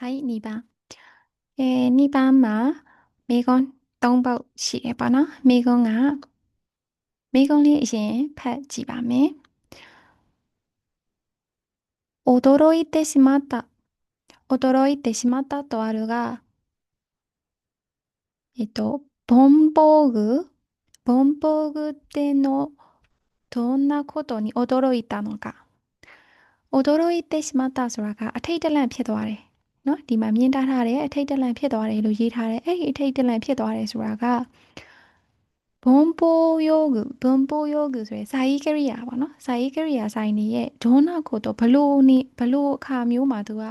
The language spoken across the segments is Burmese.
はい2番အဲ2番မှာမိကွန်း3ပုတ်ရှိတယ်ပေါ့နော်မိကွန်းကမိကွန်းလေးအရင်ဖတ်ကြည့်ပါမယ်驚いてしまった驚いてしまったとあるがえっと文房具文房具ってのどんなことに驚いたのか驚いてしまったဆိုတာကအထိတ်တလန့်ဖြစ်သွားတယ် နော်ဒီမှာမြင်ထားထားတဲ့အထိတ်တလန့်ဖြစ်သွားတယ်လို့ရေးထားတယ်အဲ့ဒီအထိတ်တလန့်ဖြစ်သွားတယ်ဆိုတာကဘွန်ပိုယောဂဘွန်ပိုယောဂဆိုရယ်ဇာယီကရိယာပေါ့နော်ဇာယီကရိယာဆိုင်နေရဲ့ဒေါနာကိုတော့ဘလို့နေဘလို့အခါမျိုးမှာသူက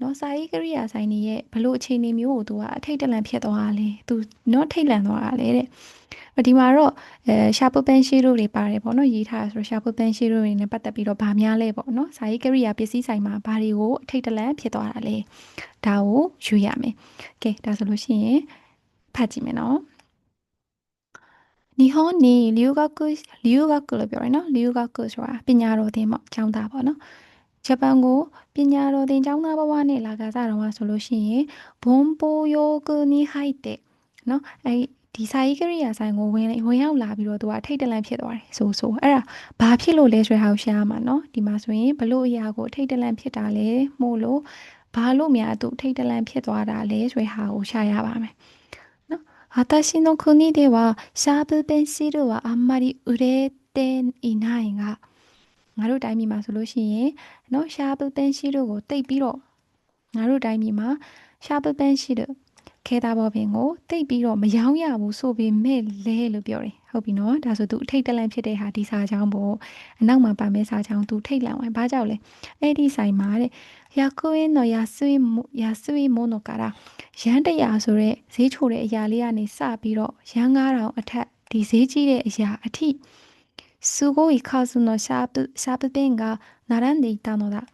နော်ဇာယီကရိယာဆိုင်နေရဲ့ဘလို့အခြေအနေမျိုးကိုသူကအထိတ်တလန့်ဖြစ်သွားတာလေသူနော်ထိတ်လန့်သွားတာလေတဲ့ဒီမှာတော့အဲရှာပူပန်ရှိတို့တွေပါတယ်ပေါ့နော်ရေးထားဆိုရှာပူပန်ရှိတို့တွေနဲ့ပတ်သက်ပြီးတော့ဗာများလဲပေါ့နော်ဇာယီကရိယာပစ္စည်းဆိုင်မှာဘာတွေကိုအထိတ်တလန့်ဖြစ်သွားတာလဲဒါကိုယူရမယ်ကဲဒါဆိုလို့ရှိရင်ဖတ်ကြည့်မယ်နော်日本に留学留学လို့ပြောရနော်留学ဆိုတာပညာတော်သင်ပေါ့ကျောင်းသားပေါ့နော် ဂျပန်ကိုပညာတော်သင်ကျောင်းသားဘဝနဲ့လာကစားတော့ဆိုလို့ရှိရင်ဘွန်ပိုယိုဂနီဟိုက်တဲ့နော်အဲဒီစာရေးကရိယာဆိုင်ကိုဝင်ဝင်ရောက်လာပြီးတော့သူကထိတ်တလန့်ဖြစ်သွားတယ်ဆိုဆိုအဲ့ဒါဘာဖြစ်လို့လဲဆိုတဲ့ဟာကိုရှားမှာနော်ဒီမှာဆိုရင်ဘလို့အရာကိုထိတ်တလန့်ဖြစ်တာလဲမို့လို့ဘာလို့များသူထိတ်တလန့်ဖြစ်သွားတာလဲဆိုတဲ့ဟာကိုရှားရပါမယ်နော်私の国ではシャープペンシルはあんまり売れていないが ငါတို့တိုင်းပြည်မှာဆိုလို့ရှိရင်နော်ရှားပပန်ရှိတို့ကိုတိတ်ပြီးတော့ငါတို့တိုင်းပြည်မှာရှားပပန်ရှိတို့ခဲသားဘောပင်ကိုတိတ်ပြီးတော့မယောင်းရဘူးဆိုပေမဲ့လဲလို့ပြောတယ်ဟုတ်ပြီနော်ဒါဆိုသူအထိတ်တလန့်ဖြစ်တဲ့ဟာဒီစာချောင်းပေါ့အနောက်မှာပါမဲ့စာချောင်းသူထိတ်လန့်ဝင်ဘာကြောက်လဲအဲ့ဒီဆိုင်မှာတဲ့ယာကိုင်းနော်ယာဆွေယာဆွေမိုနိုကာရာရန်တရာဆိုတဲ့ဈေးချိုတဲ့အရာလေးကနေစပြီးတော့ရန်9000အထက်ဒီဈေးကြီးတဲ့အရာအထိ すごい数のシャープシャープペンが並んでいたのだ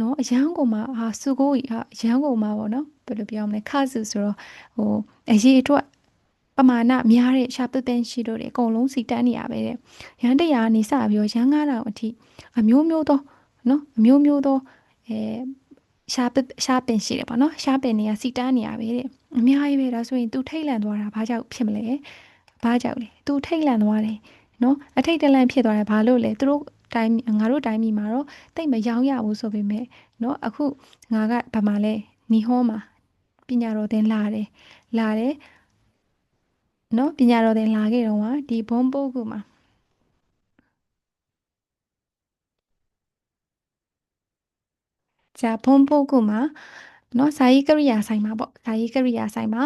နော်အရန်ကုန်မှာဟာစုကိုကြီးဟာအရန်ကုန်မှာပေါ့နော်ဘယ်လိုပြောမလဲခါစုဆိုတော့ဟိုအရေးအတွက်ပမာဏများတဲ့ရှာပပန်ရှိတို့တွေအကုန်လုံးစီတန်းနေရပဲတဲ့ရန်တရာကနေစပြီးတော့ရန်9000အထိအမျိုးမျိုးသောနော်အမျိုးမျိုးသောအဲရှာပရှာပင်ရှိတယ်ပေါ့နော်ရှာပင်တွေကစီတန်းနေရပဲတဲ့အများကြီးပဲဒါဆိုရင် तू ထိတ်လန့်သွားတာဘာကြောင့်ဖြစ်မလဲဘာကြောင့်လဲ तू ထိတ်လန့်သွားတယ် နော်အထိတ်တလန့်ဖြစ်သွားတယ်ဘာလို့လဲသူတို့တိုင်းငါတို့တိုင်းပြည်မှာတော့တိတ်မရောင်းရဘူးဆိုပေမဲ့နော်အခုငါကဘာမှလဲနီဟောမှာပညာတော်သင်လာတယ်လာတယ်နော်ပညာတော်သင်လာခဲ့တော့ကဒီဘုံပို့ကူမှာဂျာဘုံပို့ကူမှာနော်ဇာယီကရိယာဆိုင်မှာပေါ့ဇာယီကရိယာဆိုင်မှာ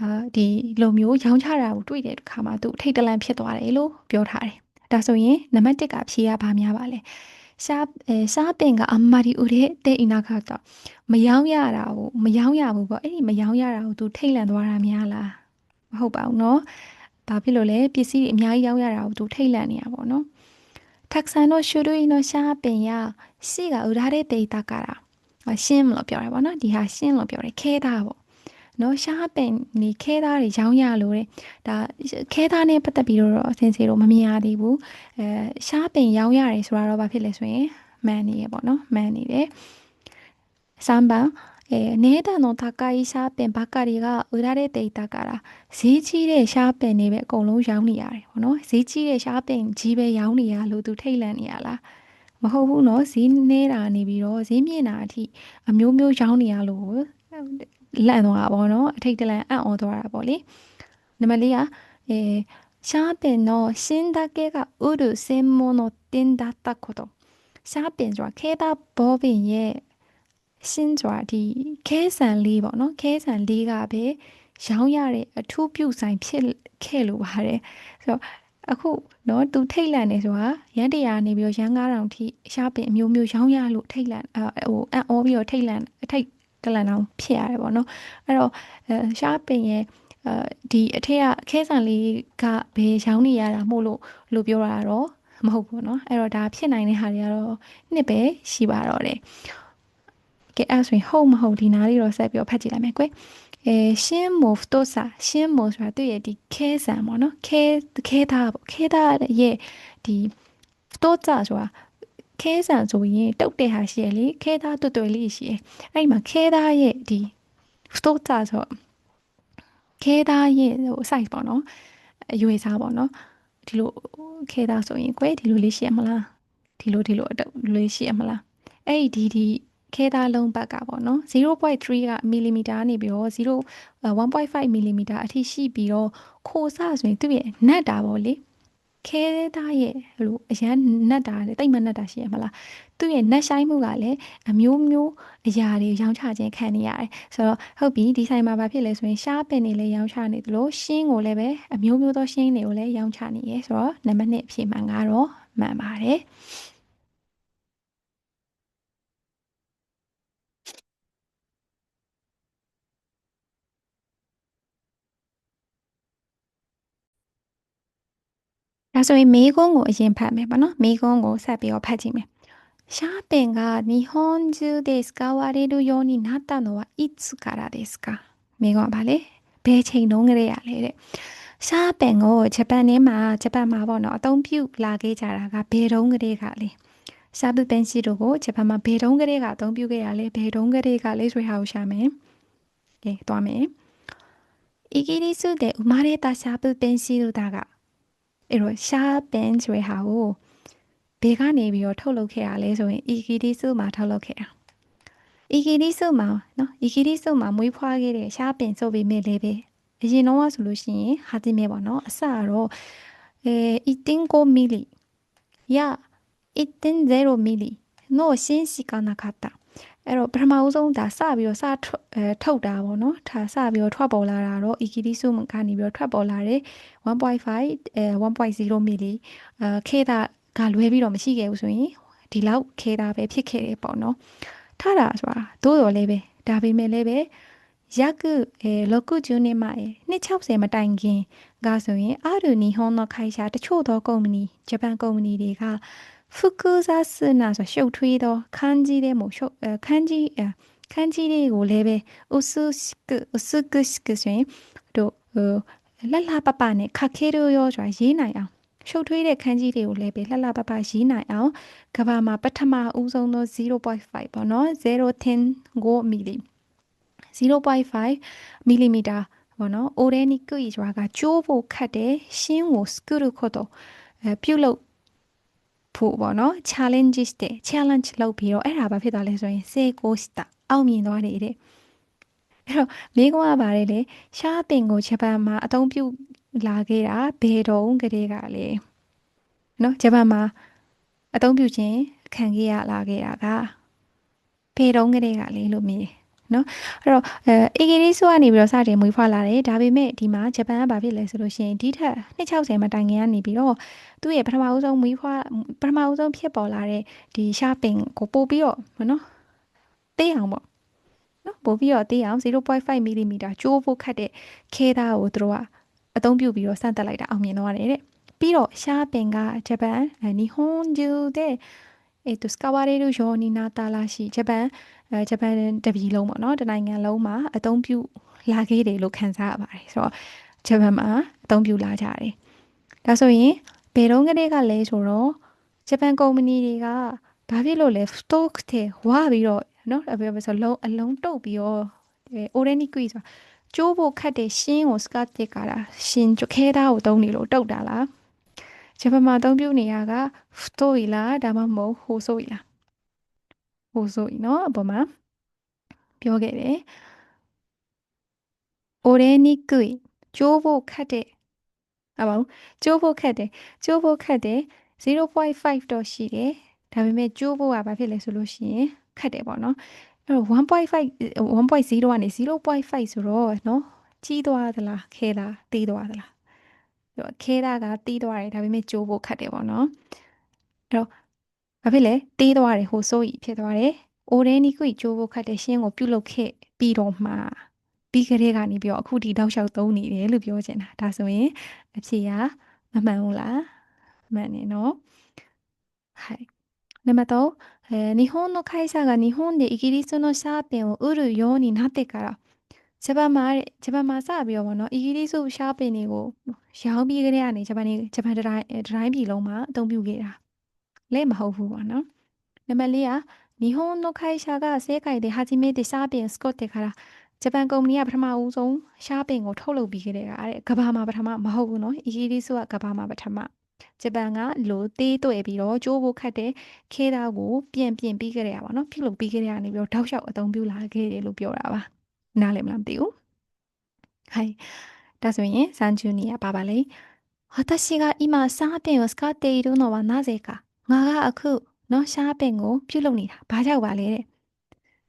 အာဒီလိုမျိုးရောင်းချတာကိုတွေ့တဲ့အခါမှာသူထိတ်တလန့်ဖြစ်သွားတယ်လို့ပြောထားတယ်ဒါဆိုရင်နံပါတ်1ကဖြေရပါများပါလဲရှားအဲရှားပင်ကအမရီဦးတဲ့အင်နာခါတော့မယောင်းရတာကိုမယောင်းရဘူးပေါ့အဲ့ဒီမယောင်းရတာကိုသူထိတ်လန့်သွားတာများလားမဟုတ်ပါဘူးเนาะဘာဖြစ်လို့လဲပစ္စည်းတွေအများကြီးရောင်းရတာကိုသူထိတ်လန့်နေတာပေါ့နော်たくさんの種類のシャーペンやシが売られていたからရှင်းလို့ပြောရပါတော့ဒီဟာရှင်းလို့ပြောတယ်ခဲတာပေါ့ နော်ရှားပင်နေခဲသားတွေရောင်းရလို့တဲ့ဒါခဲသားနဲ့ပတ်သက်ပြီးတော့အစင်စီတော့မမြင်ရသေးဘူးအဲရှားပင်ရောင်းရတယ်ဆိုတာတော့ဘာဖြစ်လဲဆိုရင်မှန်နေရပေါ့နော်မှန်နေတယ်3番えー、値段の高いシャーペンばかりが売られていたからဈေးကြီးတဲ့シャーペンတွေပဲအကုန်လုံးရောင်းနေရတယ်ပေါ့နော်ဈေးကြီးတဲ့シャーペンကြီးပဲရောင်းနေရလို့သူထိတ်လန့်နေရလားမဟုတ်ဘူးနော်ဈေးနေတာနေပြီးတော့ဈေးမြင့်တာအထိအမျိုးမျိုးရောင်းနေရလို့ လန့်သွားတာပေါ့နော်အထိတ်တလန့်အံ့ဩသွားတာပေါ့လေနံပါတ်၄ကအဲシャーペンの芯だけが売る専門の店だったこと。シャーペンဆိုတာခဲသားဘောပင်ရဲ့ရှင်းဆိုတာဒီခဲဆန်လေးပေါ့နော်ခဲဆန်လေးကပဲရောင်းရတဲ့အထူးပြုဆိုင်ဖြစ်ခဲ့လို့ပါတယ်ဆိုတော့အခုနော်သူထိတ်လန့်နေဆိုတာရန်တရာနေပြီးတော့ရန်ကားတောင်ထိရှားပင်အမျိုးမျိုးရောင်းရလို့ထိတ်လန့်ဟိုအံ့ဩပြီးတော့ထိတ်လန့်ထိတ် ကလန်အောင်ဖြစ်ရတယ်ပေါ့နော်အဲ့တော့ရှားပင်ရဲ့အဲဒီအထက်ကခဲဆန်လေးကဘယ်ရောင်းနေရတာမို့လို့လို့ပြောတာတော့မဟုတ်ဘူးเนาะအဲ့တော့ဒါဖြစ်နိုင်တဲ့ဟာတွေကတော့နှစ်ပဲရှိပါတော့တယ်ကဲအဲ့ဆိုရင်ဟုတ်မဟုတ်ဒီနားလေးတော့ဆက်ပြီးတော့ဖတ်ကြည့်လိုက်မယ်ကွယ်အဲရှင်းမို့တော့စာရှင်းမို့ဆိုတာသူ့ရဲ့ဒီခဲဆန်ပေါ့နော်ခဲခဲသားပေါ့ခဲသားရဲ့ဒီတော့စာဆိုတာ ခဲဆန်ဆိုရင်တုတ်တဲ့ဟာရှိရလေခဲသားတွတ်တွယ်လေးရှိရအဲ့ဒီမှာခဲသားရဲ့ဒီ太ဆိုခဲသားရဲ့ဟို size ပေါ့နော်အရွယ်စားပေါ့နော်ဒီလိုခဲသားဆိုရင်ကွယ်ဒီလိုလေးရှိရမလားဒီလိုဒီလိုအတုပ်လေးရှိရမလားအဲ့ဒီဒီခဲသားလုံးဘက်ကပေါ့နော်0.3ကမီလီမီတာနေပြီးတော့0 1.5မီလီမီတာအထိရှိပြီးတော့ခိုဆဆိုရင်သူ့ရဲ့နတ်တာပေါ့လေ ခဲသားရဲ့ဟိုအရန်နတ်တာလေတိတ်မနတ်တာရှိရမလားသူ့ရဲ့နတ်ဆိုင်မှုကလည်းအမျိုးမျိုးအရာတွေရောင်းချခြင်းခံနေရတယ်ဆိုတော့ဟုတ်ပြီဒီဆိုင်မှာဘာဖြစ်လဲဆိုရင်ရှားပင်တွေလည်းရောင်းချနေသလိုရှင်းကိုလည်းပဲအမျိုးမျိုးသောရှင်းတွေကိုလည်းရောင်းချနေရဆိုတော့နံပါတ်1အဖြစ်မှန်ကတော့မှန်ပါတယ် ဒါဆိုရင်မေးခွန်းကိုအရင်ဖတ်မယ်ပေါ့နော်မေးခွန်းကိုဆက်ပြီးတော့ဖတ်ကြည့်မယ်シャーペンが日本中で使われるようになったのはいつからですかမိကွန်ပါလေဘယ်ချိန်တုန်းကလေးရလဲတဲ့ရှားပင်ကိုဂျပန်နဲ့မှာဂျပန်မှာပေါ့နော်အသုံးပြုလာခဲ့ကြတာကဘယ်တုန်းကလေးကလဲရှားပပန်စီတို့ကိုဂျပန်မှာဘယ်တုန်းကလေးကအသုံးပြုခဲ့ရလဲဘယ်တုန်းကလေးကလဲဆိုဟာကိုရှာမယ်ကဲသွားမယ်イギリスで生まれたシャープペンシルだが အဲ့တော့ရှားပင်ဆိုတဲ့ဟာကိုဘယ်ကနေပြီးတော့ထုတ်လုပ်ခဲ့ရလဲဆိုရင် Ikidisu မှာထုတ်လုပ်ခဲ့တာ Ikidisu မှာနော် Ikidisu မှာမွေးဖွားခဲ့တဲ့ရှားပင်ဆိုပေမဲ့လည်းပဲအရင်တော့ဆိုလို့ရှိရင်ဟာတိမဲပေါ့နော်အစတော့အဲ1.5ミリや1.0ミリの芯しかなかった အဲ့တော့ပထမဦးဆုံးဒါစပြီးတော့စအဲထုတ်တာပေါ့နော်ဒါစပြီးတော့ထွက်ပေါ်လာတာတော့ Ikidisu ကနေပြီးတော့ထွက်ပေါ်လာတဲ့1.5အဲ1.0 milli အဲခေတာကလွဲပြီးတော့မရှိခဲ့ဘူးဆိုရင်ဒီလောက်ခဲတာပဲဖြစ်ခဲ့တယ်ပေါ့နော်ထားတာဆိုတာသို့တော်လည်းပဲဒါပေမဲ့လည်းပဲ約えー、60年前260မတိုင်ခင်ကဆိုရင်ある日本の会社တချို့သောကုမ္ပဏီဂျပန်ကုမ္ပဏီတွေက 複雑なဆိုရှုပ်ထွေးသော漢字でもရှုပ်漢字漢字တွေကိုလည်းပဲ薄く薄くしくဆိုရင်တို့လှလှပပနဲ့ခက်ခဲလို့ရောဆိုတာရေးနိုင်အောင်ရှုပ်ထွေးတဲ့ခန်းကြီးတွေကိုလည်းပဲလှလှပပရေးနိုင်အောင်ကဘာမှာပထမဦးဆုံးသော0.5ပေါ့နော်0.10မီလီ0.5မီလီမီတာပေါ့နော်အိုရဲနီကွီဆိုတာကကျိုးဖို့ခတ်တဲ့ရှင်းကိုစကူရခုတော့အဲပြုတ်လို့ ဖို့ပေါ့နော် challenges တဲ့ challenge လုပ်ပြီးတော့အဲ့ဒါဘာဖြစ်သွားလဲဆိုရင်စေကိုစတာအောင်မြင်သွားတယ်တဲ့အဲ့တော့မိကွာပါတယ်လေရှားပင်ကိုဂျပန်မှာအသုံးပြုလာခဲ့တာဘယ်တော့ကလေးကလေနော်ဂျပန်မှာအသုံးပြုခြင်းခံခဲ့ရလာခဲ့တာကဘယ်တော့ကလေးကလေလို့မြင် နော်အဲ့တော့အဲအေဂီရီဆိုကနေပြီးတော့စတင်မွေးဖွားလာတယ်ဒါပေမဲ့ဒီမှာဂျပန်ကဘာဖြစ်လဲဆိုလို့ရှိရင်ဒီထက်260မှာတိုင်ငင်ကနေပြီးတော့သူ့ရဲ့ပထမဦးဆုံးမွေးဖွားပထမဦးဆုံးဖြစ်ပေါ်လာတဲ့ဒီရှာပင်ကိုပို့ပြီးတော့နော်တေးအောင်ပေါ့နော်ပို့ပြီးတော့တေးအောင်0.5 mm ကျိုးဖို့ခတ်တဲ့ခဲသားကိုတို့ကအသုံးပြုပြီးတော့စတက်လိုက်တာအောင်မြင်သွားတယ်တဲ့ပြီးတော့ရှားပင်ကဂျပန်နီဟွန်ဂျူတဲ့ အဲသူစကာဝါရီတို့ယောနီနာတာလာရှိဂျပန်ဂျပန်တပြည်လုံးပေါ့နော်တနိုင်ငံလုံးမှာအသုံးပြုလာခဲ့တယ်လို့ခန်းစားရပါတယ်ဆိုတော့ဂျပန်မှာအသုံးပြုလာကြတယ်ဒါဆိုရင်ဘယ်တော့ကလေးကလဲဆိုတော့ဂျပန်ကုမ္ပဏီတွေကဘာဖြစ်လို့လဲ stock တွေဝါပြီးတော့နော်အပြောဆိုလုံးအလုံးတုပ်ပြီးတော့ organic quick ဆိုတာကျိုးဖို့ခတ်တဲ့ရှင်းကို scat တက်ကြတာရှင်းကျခဲသားကိုတုံးနေလို့တုတ်တာလား ဂျပန်မှာအသုံးပြုနေရကဖတိုီလားဒါမှမဟုတ်ဟိုဆိုီလားဟိုဆိုီနော်အပေါ်မှာပြောခဲ့တယ်အိုရဲနီကွီကျိုးဖို့ခတ်တဲ့အပါဘူးကျိုးဖို့ခတ်တယ်ကျိုးဖို့ခတ်တယ်0.5တော့ရှိတယ်ဒါပေမဲ့ကျိုးဖို့ကဘာဖြစ်လဲဆိုလို့ရှိရင်ခတ်တယ်ပေါ့နော်အဲ့တော့1.5 1.0ကနေ0.5ဆိုတော့နော်ကြီးသွားသလားခဲလားတီးသွားသလား ခဲတာကတီးသွားတယ်ဒါပေမဲ့ကြိုးဖို့ခတ်တယ်ပေါ့နော်အဲ့တော့ဘာဖြစ်လဲတီးသွားတယ်ဟိုဆိုကြီးဖြစ်သွားတယ်အိုရဲနီကွီကြိုးဖို့ခတ်တဲ့ရှင်းကိုပြုတ်လုခဲ့ပြီးတော့မှပြီးကလေးကနေပြီးတော့အခုဒီတောက်လျှောက်သုံးနေတယ်လို့ပြောချင်တာဒါဆိုရင်အဖြေကမမှန်ဘူးလားမှန်နေနော်はいနံပါတ်3えー、日本の会社が日本でイギリスのシャーペンを売るようになってから ဂျပန်မှာဂျပန်မှာစပြီးတော့ဗောနော်အီဂီရီစုရှားပင်တွေကိုရောင်းပြီးကလေးကနေဂျပန်နေဂျပန်တိုင်းတိုင်းပြည်လုံးမှာအသုံးပြုခဲ့တာလက်မဟုတ်ဘူးဗောနော်နံပါတ်၄က日本の会社が世界で初めてシャーペンを作ってからဂျပန်ကုမ္ပဏီကပထမဦးဆုံးရှားပင်ကိုထုတ်လုပ်ပြီးခဲ့တဲ့ကအဲ့ကဘာမှာပထမမဟုတ်ဘူးနော်အီဂီရီစုကကဘာမှာပထမဂျပန်ကလိုသေးတွေ့ပြီးတော့ကြိုးဖို့ခတ်တဲ့ခေသားကိုပြင်ပြင်ပြီးခဲ့ရပါတော့နော်ပြုလုပ်ပြီးခဲ့ရနေပြီးတော့တောက်လျှောက်အသုံးပြုလာခဲ့တယ်လို့ပြောတာပါ။ နားလည်မလားမသိဘူးဟိုင်ဒါဆိုရင်စန်ဂျူနီကပါပါလေ私が今シャーペンを使っているのはなぜかငါကအခုနော်ရှားပင်ကိုပြုတ်လုပ်နေတာဘာကြောက်ပါလဲတဲ့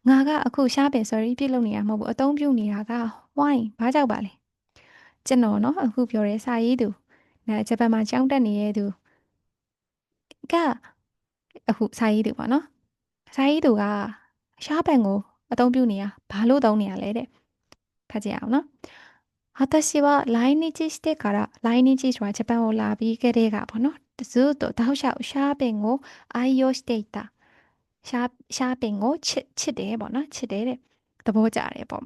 ငါကအခုရှားပင် sorry ပြုတ်လုပ်နေတာမဟုတ်ဘူးအသုံးပြုနေတာက wine ဘာကြောက်ပါလဲကျွန်တော်နော်အခုပြောရဲစာရေးသူနာဂျပန်မှာကျောင်းတက်နေတဲ့သူကအခုစာရေးသူပေါ့နော်စာရေးသူကရှားပင်ကို အသုံးပြုနေတာဘာလို့သုံးနေရလဲတဲ့ဖတ်ကြည့်အောင်နော်私は来日してから来日ဆိုတာဂျပန်ကိုလာပြီးခဲ့တဲ့ကပေါ့နော်ずっとတောက်လျှောက်ရှားပင်ကို愛用していたရှားရှားပင်ကိုချစ်ချစ်တယ်ပေါ့နော်ချစ်တယ်တဲ့သဘောကျတယ်ပေါ့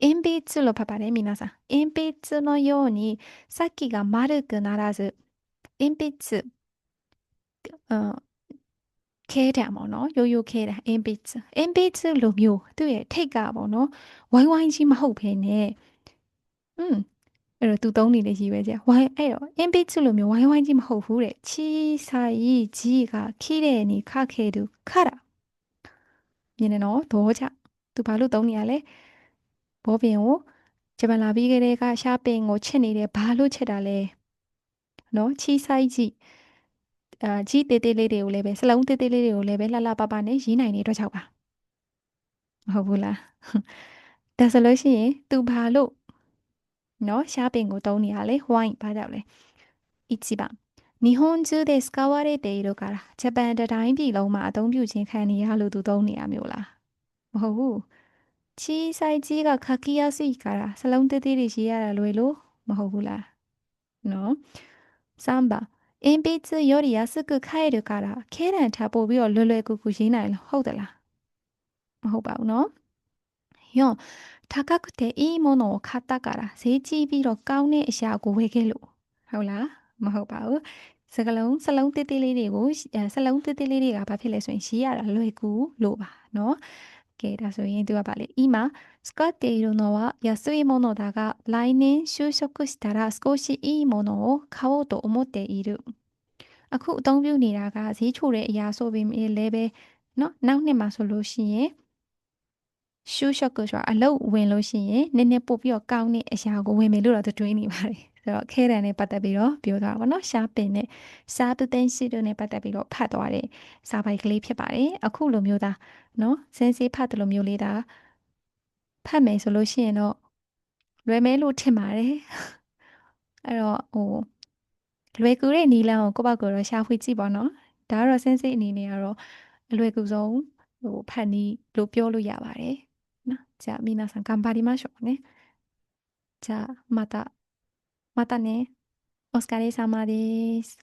鉛筆လို့ဖတ်ပါတယ်皆さん鉛筆のように先が丸くならず鉛筆うん ခဲတံပေါ့နော်ရိုးရိုးခဲတံ MB2 MB2 လိုမျိုးသူ့ရဲ့ထိတ်ကပေါ့နော်ဝိုင်းဝိုင်းကြီးမဟုတ်ဘဲနဲ့อืมအဲ့တော့သူသုံးနေတဲ့ရည်ပဲကြာဝိုင်းအဲ့တော့ MB2 လိုမျိုးဝိုင်းဝိုင်းကြီးမဟုတ်ဘူးတဲ့ချီစာရီကြီးကခိတဲ့နေခခဲသူခတာမြင်နေတော့ဘောချသူဘာလို့သုံးနေရလဲဘောပင်ကိုဂျပန်လာပြီးခဲ့တဲ့ကရှားပင်ကိုချစ်နေတယ်ဘာလို့ချစ်တာလဲနော်ချီစာကြီး အာကြီးတေးသေးလေးတွေကိုလည်းပဲစလုံးတေးသေးလေးတွေကိုလည်းပဲလှလှပပနဲ့ရေးနိုင်နေတဲ့အတွက်ကြောင့်ပါမဟုတ်ဘူးလားဒါဆိုလို့ရှိရင်သူဘာလို့နော်ရှားပင်ကိုတုံးနေရလေဝိုင်းဘာကြောင့်လဲ1番日本中で使われているからဂျပန်တတိုင်းပြည်လုံးမှာအသုံးပြုခြင်းခံနေရလို့သူသုံးနေရမျိုးလားမဟုတ်ဘူးချီဆိုင်ကြီးကခက်ခီရစီကရာစလုံးသေးသေးတွေရေးရတာလွယ်လို့မဟုတ်ဘူးလားနော်3番 鉛筆より安く買えるからခဲတံထပ်ပို့ပြီးတော့လွယ်လွယ်ကူကူရေးနိုင်လို့ဟုတ်သလားမဟုတ်ပါဘူးနော်4高くていいものを買ったからဈေးကြီးပြီးတော့ကောင်းတဲ့အရာကိုဝယ်ခဲ့လို့ဟုတ်လားမဟုတ်ပါဘူးစကလုံးစလုံးတေးသေးလေးတွေကိုစလုံးတေးသေးလေးတွေကဘာဖြစ်လဲဆိုရင်ရှင်းရတာလွယ်ကူလို့ပါเนาะ ကဲဒါဆိုရင်သူကပါလေ今使っているのは安いものだが来年就職したら少しいいものを買おうと思っているအခုအသုံးပြုနေတာကဈေးချိုတဲ့အရာဆိုပေမဲ့လည်းပဲเนาะနောက်နှစ်မှာဆိုလို့ရှိရင်ရှူးရှော့ကိုဆိုတာအလုတ်ဝင်လို့ရှိရင်နည်းနည်းပို့ပြီးတော့ကောင်းတဲ့အရာကိုဝင်မယ်လို့တော့တွေးနေပါတယ် ဆိုတော့ခဲတံနဲ့ပတ်သက်ပြီးတော့ပြောသွားပါတော့ရှားပင်နဲ့ရှားပတင်ရှိတို့နဲ့ပတ်သက်ပြီးတော့ဖတ်သွားတဲ့စာပိုက်ကလေးဖြစ်ပါတယ်အခုလိုမျိုးသားနော်စင်းစေးဖတ်တယ်လိုမျိုးလေးဒါဖတ်မယ်ဆိုလို့ရှိရင်တော့လွယ်မဲလို့ထင်ပါတယ်အဲ့တော့ဟိုလွယ်ကူတဲ့နီလန်းကိုကိုယ့်ဘက်ကတော့ရှာဖွေကြည့်ပါတော့ဒါကတော့စင်းစေးအနေနဲ့ကတော့အလွယ်ကူဆုံးဟိုဖတ်နီးလို့ပြောလို့ရပါတယ်な。じゃあ皆さん頑張りましょうね。じゃあまた、 またね。お疲れ様です。